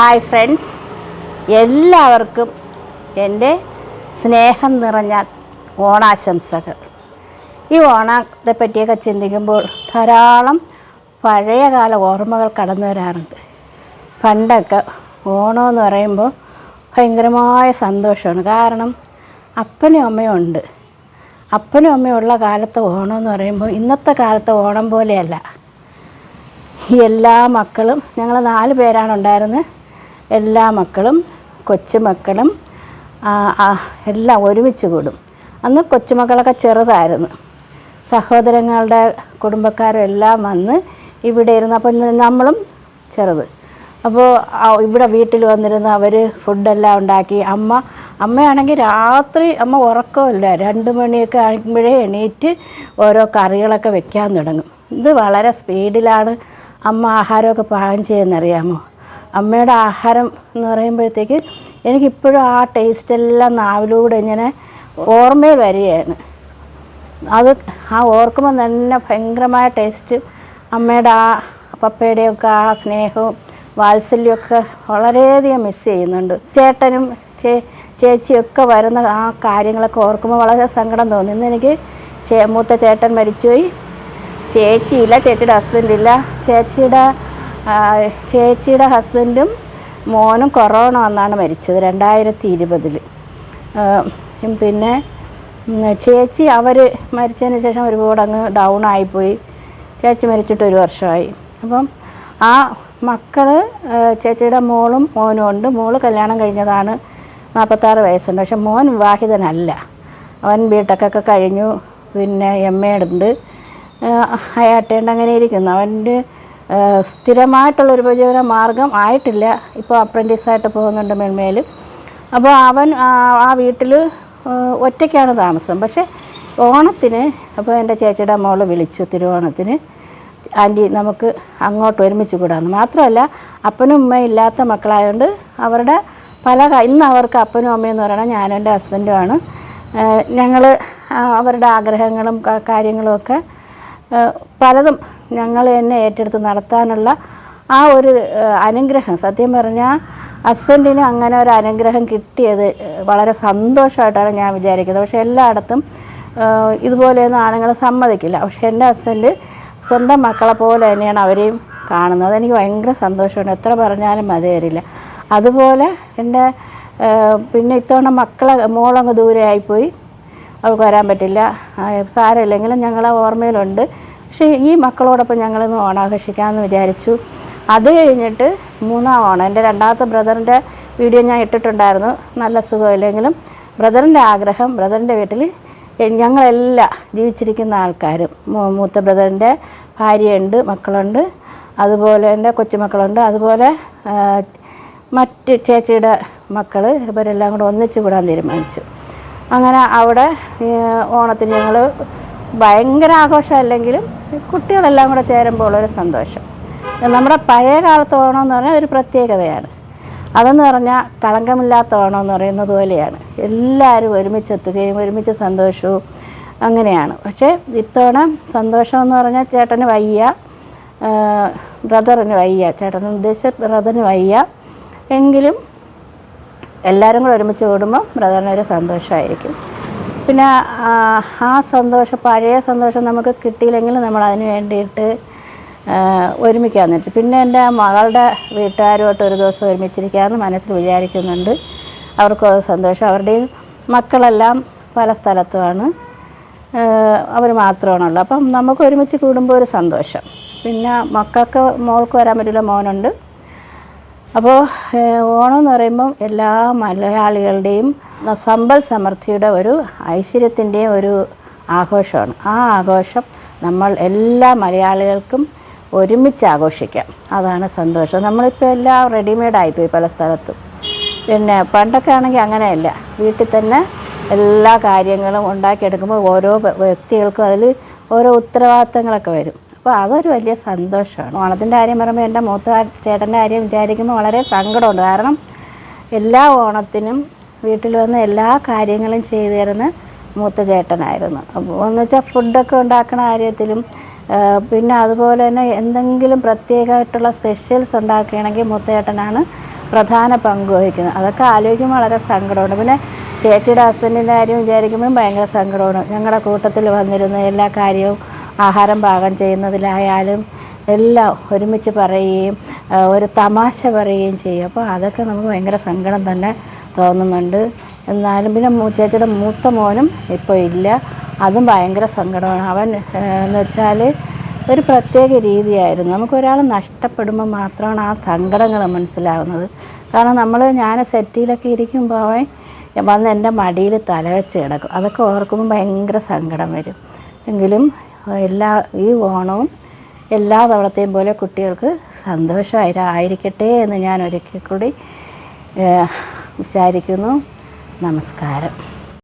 Hi friends എല്ലാവർക്കും എന്റെ സ്നേഹം നിറഞ്ഞ ഓണാശംസകൾ. ഈ ഓണത്തെ പറ്റിയൊക്കെ ചിന്തിക്കുമ്പോൾ ധാരാളം പഴയകാല ഓർമ്മകൾ കടന്നു വരാറുണ്ട്. പണ്ടൊക്കെ ഓണമെന്ന് പറയുമ്പോൾ ഭയങ്കരമായ സന്തോഷമാണ്. കാരണം അപ്പനും അമ്മയും ഉണ്ട്. അപ്പനും അമ്മയും ഉള്ള കാലത്ത് ഓണം എന്ന് പറയുമ്പോൾ ഇന്നത്തെ കാലത്തെ ഓണം പോലെയല്ല. എല്ലാ മക്കളും ഞങ്ങൾ നാല് പേരാണ് ഉണ്ടായിരുന്നത്. എല്ലാ മക്കളും കൊച്ചുമക്കളും എല്ലാം ഒരുമിച്ച് കൂടും. അന്ന് കൊച്ചുമക്കളൊക്കെ ചെറുതായിരുന്നു. സഹോദരങ്ങളുടെ കുടുംബക്കാരും എല്ലാം വന്ന് ഇവിടെ ഇരുന്ന് അപ്പം നമ്മളും ചെറുത്. അപ്പോൾ ഇവിടെ വീട്ടിൽ വന്നിരുന്ന് അവർ ഫുഡെല്ലാം ഉണ്ടാക്കി. അമ്മ അമ്മയാണെങ്കിൽ രാത്രി അമ്മ ഉറക്കമില്ല. രണ്ട് മണിയൊക്കെ ആകുമ്പോഴേ എണീറ്റ് ഓരോ കറികളൊക്കെ വെക്കാൻ തുടങ്ങും. ഇത് വളരെ സ്പീഡിലാണ് അമ്മ ആഹാരമൊക്കെ പാകം ചെയ്യുന്നറിയാമോ? അമ്മയുടെ ആഹാരം എന്ന് പറയുമ്പോഴത്തേക്ക് എനിക്കിപ്പോഴും ആ ടേസ്റ്റ് എല്ലാം നാവിലൂടെ ഇങ്ങനെ ഓർമ്മയിൽ വരികയാണ്. അത് ആ ഓർക്കുമ്പോൾ തന്നെ ഭയങ്കരമായ ടേസ്റ്റ് അമ്മയുടെ ആ പപ്പയുടെയൊക്കെ ആ സ്നേഹവും വാത്സല്യമൊക്കെ വളരെയധികം മിസ് ചെയ്യുന്നുണ്ട്. ചേട്ടനും ചേ ചേച്ചിയൊക്കെ വരുന്ന ആ കാര്യങ്ങളൊക്കെ ഓർക്കുമ്പോൾ വളരെ സങ്കടം തോന്നി. ഇന്ന് എനിക്ക് ചേ മൂത്ത ചേട്ടൻ മരിച്ചുപോയി. ചേച്ചിയില്ല ചേച്ചിയുടെ ഹസ്ബൻഡില്ല ചേച്ചിയുടെ ചേച്ചിയുടെ ഹസ്ബൻഡും മോനും കൊറോണ വന്നാണ് മരിച്ചത് രണ്ടായിരത്തി ഇരുപതിൽ പിന്നെ ചേച്ചി അവർ മരിച്ചതിന് ശേഷം ഒരുപാട് അങ്ങ് ഡൗൺ ആയിപ്പോയി. ചേച്ചി മരിച്ചിട്ട് ഒരു വർഷമായി. അപ്പം ആ മക്കൾ ചേച്ചിയുടെ മോളും മോനും ഉണ്ട്. മോൾ കല്യാണം കഴിഞ്ഞതാണ് നാൽപ്പത്താറ് വയസ്സുണ്ട്. പക്ഷെ മോൻ വിവാഹിതനല്ല. അവൻ ബിടെക്കൊക്കെ കഴിഞ്ഞു. പിന്നെ എം എ ഉണ്ട്. അയാട്ടേണ്ട അങ്ങനെ ഇരിക്കുന്നു അവന്റെ സ്ഥിരമായിട്ടുള്ള ഒരു ഉപജീവന മാർഗം ആയിട്ടില്ല. ഇപ്പോൾ അപ്രന്റീസായിട്ട് പോകുന്നുണ്ട് മേൽമേൽ അപ്പോൾ അവൻ ആ വീട്ടിൽ ഒറ്റയ്ക്കാണ് താമസം. പക്ഷേ ഓണത്തിന് അപ്പോൾ എന്റെ ചേച്ചിയുടെ മോൾ വിളിച്ചു തിരുവോണത്തിന്. ആന്റി നമുക്ക് അങ്ങോട്ട് ഒരുമിച്ച് കൂടാന്ന്. മാത്രമല്ല അപ്പനും ഉമ്മയും ഇല്ലാത്ത മക്കളായതുകൊണ്ട് അവരുടെ പല ഇന്ന് അവർക്ക് അപ്പനും അമ്മയും എന്ന് പറയണത് ഞാനും എന്റെ ഹസ്ബൻഡുമാണ് ഞങ്ങൾ അവരുടെ ആഗ്രഹങ്ങളും കാര്യങ്ങളുമൊക്കെ പലതും ഞങ്ങൾ തന്നെ ഏറ്റെടുത്ത് നടത്താനുള്ള ആ ഒരു അനുഗ്രഹം. സത്യം പറഞ്ഞാൽ ഹസ്ബൻഡിന് അങ്ങനെ ഒരു അനുഗ്രഹം കിട്ടിയത് വളരെ സന്തോഷമായിട്ടാണ് ഞാൻ വിചാരിക്കുന്നത്. പക്ഷേ എല്ലായിടത്തും ഇതുപോലെയൊന്നും ആണുങ്ങൾ സമ്മതിക്കില്ല. പക്ഷെ എന്റെ ഹസ്ബൻഡ് സ്വന്തം മക്കളെ പോലെ തന്നെയാണ് അവരെയും കാണുന്നത്. അതെനിക്ക് ഭയങ്കര സന്തോഷമാണ് എത്ര പറഞ്ഞാലും മതി അതുപോലെ എന്റെ പിന്നെ ഇത്തവണ മക്കളെ മോളങ്ങ് ദൂരെ ആയിപ്പോയി അവൾക്ക് വരാൻ പറ്റില്ല. സാരമില്ലെങ്കിലും ഞങ്ങളെ ഓർമ്മയിലുണ്ട്. പക്ഷേ ഈ മക്കളോടൊപ്പം ഞങ്ങളിന്ന് ഓണാഘോഷിക്കാമെന്ന് വിചാരിച്ചു. അത് കഴിഞ്ഞിട്ട് മൂന്നാം ഓണം. എന്റെ രണ്ടാമത്തെ ബ്രദറിന്റെ വീഡിയോ ഞാൻ ഇട്ടിട്ടുണ്ടായിരുന്നു. നല്ല സുഖമില്ലെങ്കിലും ബ്രദറിന്റെ ആഗ്രഹം ബ്രദറിന്റെ വീട്ടിൽ ഞങ്ങളെല്ലാം ജീവിച്ചിരിക്കുന്ന ആൾക്കാരും. മൂത്ത ബ്രദറിന്റെ ഭാര്യയുണ്ട് മക്കളുണ്ട്. അതുപോലെ എന്റെ കൊച്ചുമക്കളുണ്ട്. അതുപോലെ മറ്റ് ചേച്ചിയുടെ മക്കൾ ഇവരെല്ലാം കൂടെ ഒന്നിച്ചു കൂടാൻ തീരുമാനിച്ചു. അങ്ങനെ അവിടെ ഓണത്തിന് ഞങ്ങൾ ഭയങ്കര ആഘോഷമല്ലെങ്കിലും കുട്ടികളെല്ലാം കൂടെ ചേരുമ്പോൾ ഒരു സന്തോഷം. നമ്മുടെ പഴയ കാലത്ത് ഓണം എന്ന് പറഞ്ഞാൽ ഒരു പ്രത്യേകതയാണ്. അതെന്ന് പറഞ്ഞാൽ കളങ്കമില്ലാത്ത ഓണം എന്ന് പറയുന്നത് പോലെയാണ്. എല്ലാവരും ഒരുമിച്ചെത്തുകയും ഒരുമിച്ച് സന്തോഷവും അങ്ങനെയാണ്. പക്ഷേ ഇത്തവണ സന്തോഷം എന്ന് പറഞ്ഞാൽ ചേട്ടന് വയ്യ ബ്രദറിന് വയ്യ ചേട്ടൻ ഉദ്ദേശിച്ച ബ്രദറിന് വയ്യ. എങ്കിലും എല്ലാവരും കൂടെ ഒരുമിച്ച് കൂടുമ്പോൾ ബ്രദറിനൊരു സന്തോഷമായിരിക്കും. പിന്നെ ആ, സന്തോഷം പഴയ സന്തോഷം നമുക്ക് കിട്ടിയില്ലെങ്കിൽ നമ്മൾ അതിന് വേണ്ടിയിട്ട് ഒരുമിക്കാൻ നിർത്തി പിന്നെ എന്റെ മകളുടെ വീട്ടുകാരുമായിട്ട് ഒരു ദിവസം ഒരുമിച്ചിരിക്കാമെന്ന് മനസ്സിൽ വിചാരിക്കുന്നുണ്ട്. അവർക്കും സന്തോഷം. അവരുടെയും മക്കളെല്ലാം പല സ്ഥലത്തുമാണ്. അവർ മാത്രമാണുള്ളത്. അപ്പം നമുക്ക് ഒരുമിച്ച് കൂടുമ്പോൾ ഒരു സന്തോഷം. പിന്നെ മക്കൾക്ക് മോൾക്ക് വരാൻ പറ്റില്ല മോനുണ്ട്. അപ്പോൾ ഓണം എന്ന് പറയുമ്പം എല്ലാ മലയാളികളുടെയും സമ്പൽ സമൃദ്ധിയുടെ ഒരു ഐശ്വര്യത്തിന്റെയും ഒരു ആഘോഷമാണ്. ആ ആഘോഷം നമ്മൾ എല്ലാ മലയാളികൾക്കും ഒരുമിച്ച് ആഘോഷിക്കാം. അതാണ് സന്തോഷം. നമ്മളിപ്പോൾ എല്ലാം റെഡിമെയ്ഡായിപ്പോയി പല സ്ഥലത്തും. പിന്നെ പണ്ടൊക്കെ ആണെങ്കിൽ അങ്ങനെയല്ല. വീട്ടിൽ തന്നെ എല്ലാ കാര്യങ്ങളും ഉണ്ടാക്കിയെടുക്കുമ്പോൾ ഓരോ വ്യക്തികൾക്കും അതിൽ ഓരോ ഉത്തരവാദിത്തങ്ങളൊക്കെ വരും. അപ്പോൾ അതൊരു വലിയ സന്തോഷമാണ്. ഓണത്തിന്റെ കാര്യം പറയുമ്പോൾ എന്റെ മൂത്ത ചേട്ടന്റെ കാര്യം വിചാരിക്കുമ്പോൾ വളരെ സങ്കടമുണ്ട്. കാരണം എല്ലാ ഓണത്തിനും വീട്ടിൽ വന്ന് എല്ലാ കാര്യങ്ങളും ചെയ്തു തരുന്ന മൂത്ത ചേട്ടനായിരുന്നു. അപ്പോൾ എന്ന് വെച്ചാൽ ഫുഡൊക്കെ ഉണ്ടാക്കുന്ന കാര്യത്തിലും പിന്നെ അതുപോലെ തന്നെ എന്തെങ്കിലും പ്രത്യേകമായിട്ടുള്ള സ്പെഷ്യൽസ് ഉണ്ടാക്കുകയാണെങ്കിൽ മുത്തേട്ടനാണ് പ്രധാന പങ്ക് വഹിക്കുന്നത്. അതൊക്കെ ആലോചിക്കുമ്പോൾ വളരെ സങ്കടമുണ്ട്. പിന്നെ ചേച്ചിയുടെ ഹസ്ബൻഡിന്റെ കാര്യം വിചാരിക്കുമ്പോഴും ഭയങ്കര സങ്കടമാണ്. ഞങ്ങളുടെ കൂട്ടത്തിൽ വന്നിരുന്ന എല്ലാ കാര്യവും ആഹാരം പാകം ചെയ്യുന്നതിലായാലും എല്ലാം ഒരുമിച്ച് പറയുകയും ഒരു തമാശ പറയുകയും ചെയ്യും. അപ്പോൾ അതൊക്കെ നമുക്ക് ഭയങ്കര സങ്കടം തന്നെ തോന്നുന്നുണ്ട്. എന്നാലും പിന്നെ ചേച്ചിയുടെ മൂത്ത മോനും ഇപ്പോൾ ഇല്ല. അതും ഭയങ്കര സങ്കടമാണ്. അവൻ എന്ന് വെച്ചാൽ ഒരു പ്രത്യേക രീതിയായിരുന്നു. നമുക്കൊരാൾ നഷ്ടപ്പെടുമ്പോൾ മാത്രമാണ് ആ സങ്കടങ്ങൾ മനസ്സിലാവുന്നത്. കാരണം നമ്മൾ ഞാൻ സെറ്റിയിലൊക്കെ ഇരിക്കുമ്പോൾ അവൻ വന്ന് എന്റെ മടിയിൽ തലവെച്ച് കിടക്കും. അതൊക്കെ ഓർക്കുമ്പോൾ ഭയങ്കര സങ്കടം വരും. എങ്കിലും എല്ലാ ഈ ഓണവും എല്ലാ തവണത്തെയും പോലെ കുട്ടികൾക്ക് സന്തോഷമായിരിക്കട്ടെ എന്ന് ഞാൻ ഒരിക്കൽ കൂടി വിചാരിക്കുന്നു. നമസ്കാരം.